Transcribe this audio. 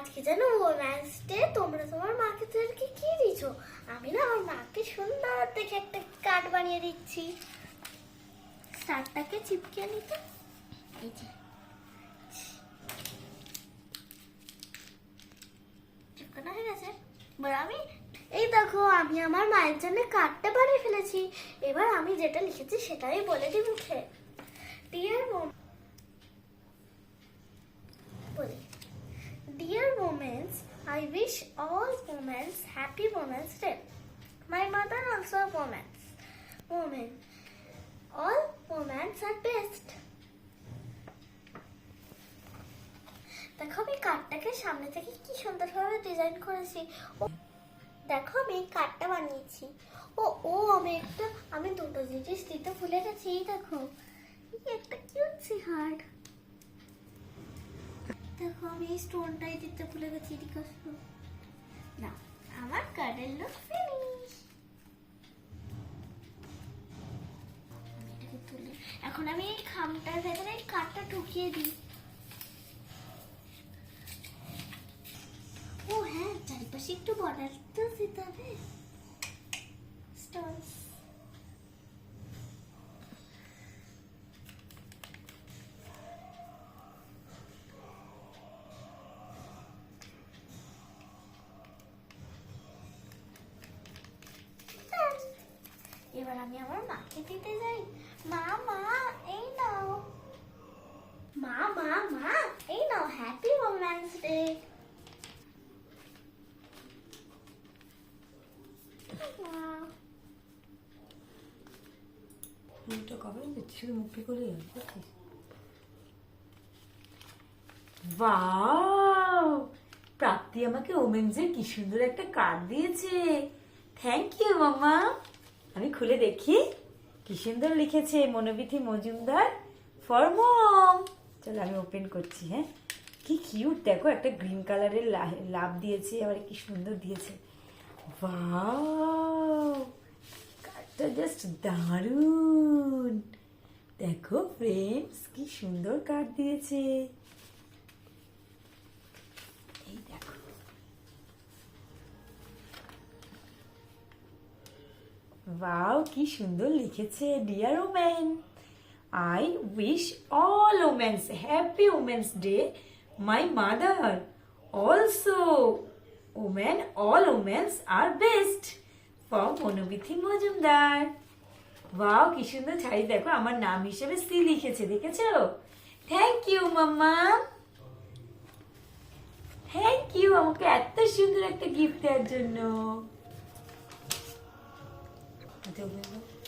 আজকে যেন women's day তোমরা তোমার মাকে তোদেরকে কি দিছো আমি না আমার মাকে সুন্দর দেখে একটা কার্ড বানিয়ে দিচ্ছি। স্টারটাকে চিপকে নিতে। এই হয়ে গেছে। এবার আমি, এই দেখো, আমি আমার মায়ের জন্য কার্ডটা বানিয়ে ফেলেছি। এবার আমি যেটা লিখেছি সেটাই বলে দিই মুখে। ডিয়ার বলি। I wish all moments happy moments day. My mother also a moments. Woman. All moments are best. দেখো, আমি কার্ডটাকে সামনে থেকে কি সুন্দরভাবে ডিজাইন করেছি ও, দেখো, আমি কার্ডটা বানিয়েছি ও ও, আমি একটা, আমি দুটো জিনিস দিতে ভুলে গেছি দেখো একটা কিউটসি হার্ট দেখো আমি এই স্টোনটাই দিতে ভুলে গেছি আসো। না, আমার কার্ডের লুক ফিনিশ এখন আমি এই খামটার ভেতরে এই কার্ডটা ঢুকিয়ে দিই। ও হ্যাঁ চারিপাশে একটু বর্ডার তো দিতে হবে। স্টোনস এবার আমি আমার মাকে দিতে যাই। মা মা, এই নাও। মা মা মা, এই নাও হ্যাপি ওম্যান্স ডে করে বাও প্রাপ্তি আমাকে ওমেন্সের কি সুন্দর একটা কার্ড দিয়েছে। থ্যাংক ইউ মামা। আমি খুলে দেখি। কি সুন্দর লিখেছে, মনোবিথি মজুমদার ফর মম চলো আমি ওপেন করছি হ্যাঁ? কি কিউট দেখো একটা গ্রিন কালারের লাভ দিয়েছে, আবার কি সুন্দর দিয়েছে। কার্ডটা জাস্ট দারুণ। দেখো ফ্রেন্ডস কি সুন্দর কার্ড দিয়েছে। ওয়াও কি সুন্দর লিখেছে dear women I wish all women's happy women's day my mother also women all women's R best for Monobithi Majumdar wow কি সুন্দর ছাড়ি দেখো আমার নাম হিসেবে সি লিখেছে দেখেছ thank you mamma thank you আমাকে এত সুন্দর একটা গিফট দেওয়ার জন্য। Não tem vídeo.